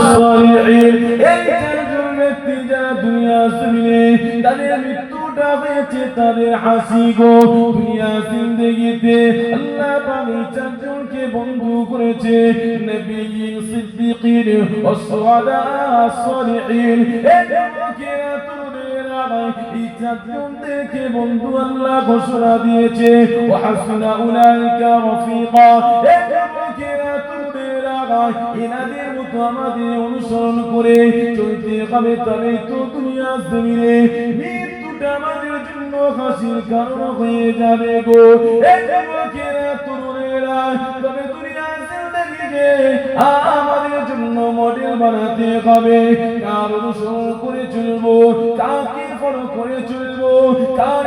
সালিহিন এই চারজন ব্যক্তি যারা দুনিয়া জমিনে তাদের মৃত্যুটা হয়েছে তাদের হাসি গো। দুনিয়া জিন্দেগিতে আল্লাহ পাক চারজনকে বন্ধু করেছে। নবীন সিদ্দিকিন ও সুহাদা সালিহিন। এই যুবকেরা এই চারজনদেরকে বন্ধু আল্লাহ ঘোষণা দিয়েছে। ও হাসনা উলাইকা রফিকা। এই যুবকেরা তরুণেরা এনাদের আমাদের অনুসরণ করে। চলতে হবে তবে তো দুনিয়া জমিনে। মৃত্যুটা আমাদের জন্য হাসির কারণ হয়ে যাবে গো। তরুণেরা, তবে দুনিয়া আমাদের জন্য মডেল বানাতে হবে। কার অনুসরণ করে চলবো, কাকে ফলো করে চলবো, কার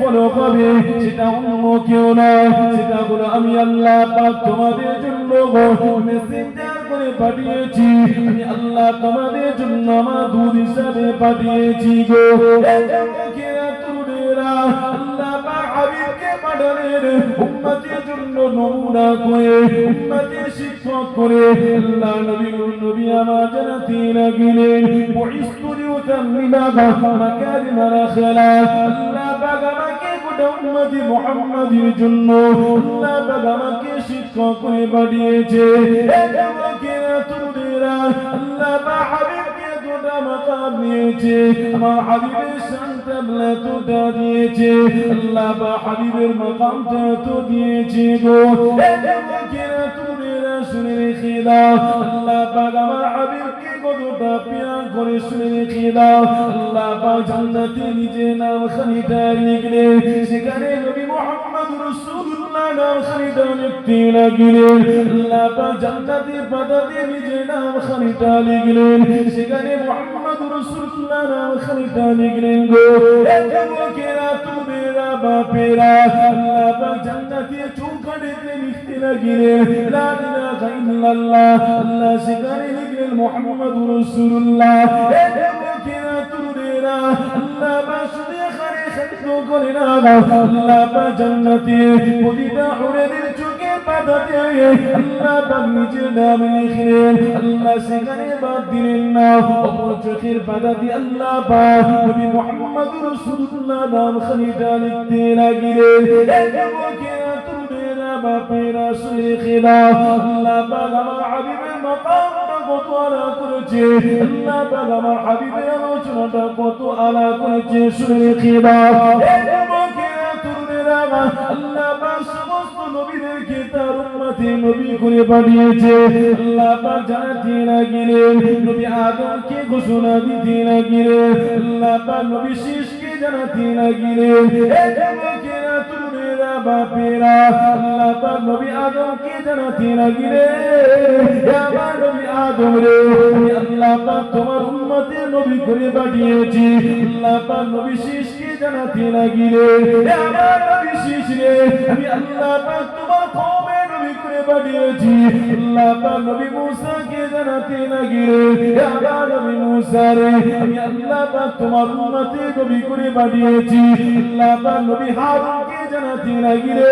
ফলো হবে সেটা অন্য কেউ নয়। সেটা হলো আমি আল্লাহ পাক তোমাদের জন্য করে পাঠিয়েছি। আল্লাহ তোমাদের জন্য আমার হিসাবে পাঠিয়েছি গো। আল্লাহ পাক হাবিবকে জন্য নমুনা করে, উম্মতের শিক্ষক করে আল্লাহ নবী নবী আমার জানাতে লাগলেন। আল্লাহ পাক আমাকে গোটা উম্মতি মুহাম্মাদের জন্য আল্লাহ পাক আমাকে শিক্ষক করে পাঠিয়েছে। এই যুবকেরা, আল্লাহ পাক হাবিবকে এতটা মাকাম দিয়েছে। আমার হাবিবের শানটা এতটা দিয়েছে। আল্লাহ পাক হাবিবের মাকামটা এত দিয়েছে গো। যুবকেরা, তরুণেরা, শুনে রেখে দাও। আল্লাহ পাক আমার হাবিবকে কতটা পিয়ার করে শুনে রেখে দাও আল্লাহ পাক জান্নাতে নিজে নাম খানিটা লিখলে সেখানে নবী মুহাম্মদ রাসূলুল্লাহ নাম খানিটা লিখতে লাগলেন আল্লাহ পাক জান্নাতে পাতাতে নিজে নাম খানিটা লিখলেন। সেখানে মুহাম্মদ রাসূলুল্লাহ নাম খানিটা লিখলেন। গো যুবকেরা তুমেরা বাপেরা আল্লাহ পাক জান্নাতে চৌকাঠেতে লিখতে লাগলেন লা ইলাহা ইল্লাল্লাহ আল্লাহ। সেখানে মুহাম্মদ পাক জান্নাতে প্রতিটা হুরেদের চোখে পাতাতে আল্লাহ পাক নিজের নাম লিখলেন আল্লাহ সেখানে বাদ দিলেন না অপর চোখের পাতাতে আল্লাহ পাক নবী মুহাম্মদ রাসূলুল্লাহ নাম খানিটা লিখতে লাগলেন বাপেরা শুনে খেলা আল্লাহ পাক আমার হাবিবের মাকামটা কত আলা করেছে। আল্লাহ পাক আমার হাবিবের আলোচনাটা কত আলা করেছে শুনে যুবকেরা তরুণেরা আল্লাহ সমস্ত নবীদেরকে তার উম্মতে নবী করে পাঠিয়েছে। আল্লাহ পাক জানাতে লাগলেন নবী আদমকে ঘোষণা দিতে লাগলেন আল্লাহ বাপেরা, আল্লাহ পাক নবী আদমকে জানাতে লাগলেন নবী আদম রে, আমি আল্লাহ পাক তোমার উম্মতের নবী করে পাঠিয়েছি। আল্লাহ পাক নবী শীষকে জানাতে লাগলেন হে আমার নবী হারুন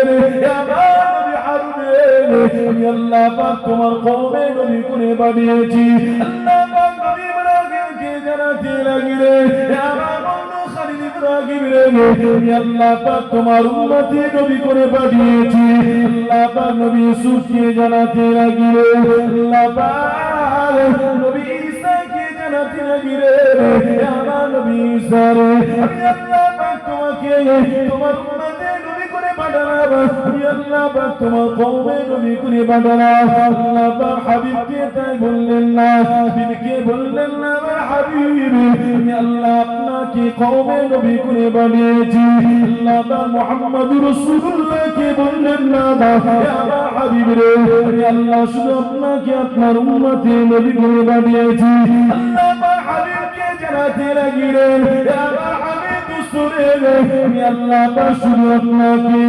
রে আমি আল্লাহ পাক তোমার কওমের নবী করে পাঠিয়েছি আল্লাহ পাক নবী ইব্রাহিমকে জানাতে লাগলেন হে বন্ধু খালিদ ইব্রাহিম রে, আমি আল্লাহ পাক তোমার উম্মতে নবী করে পাঠিয়েছি আল্লাহ পাক নবী ইউসুফকে জানাতে লাগলেন আল্লাহ পাক নবী ঈসাকে জানাতে হে আমার নবী ঈসা রে, আমি আল্লাহ পাক তোমাকে তোমার তোমার কওমে নবী করে পাঠালাম আল্লাহ পাক হাবিবকে তাই বললেন না হাবিবকে বললেন না আমার হাবিব আমি আপনার উম্মতে নবী করে বানিয়েছি সুরে আমি আল্লাহ আমার শুরু আপনাকে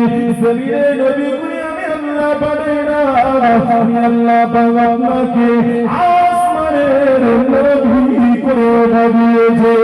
আমি আল্লাহ আপনাকে আসমানের করে ভাবিয়েছে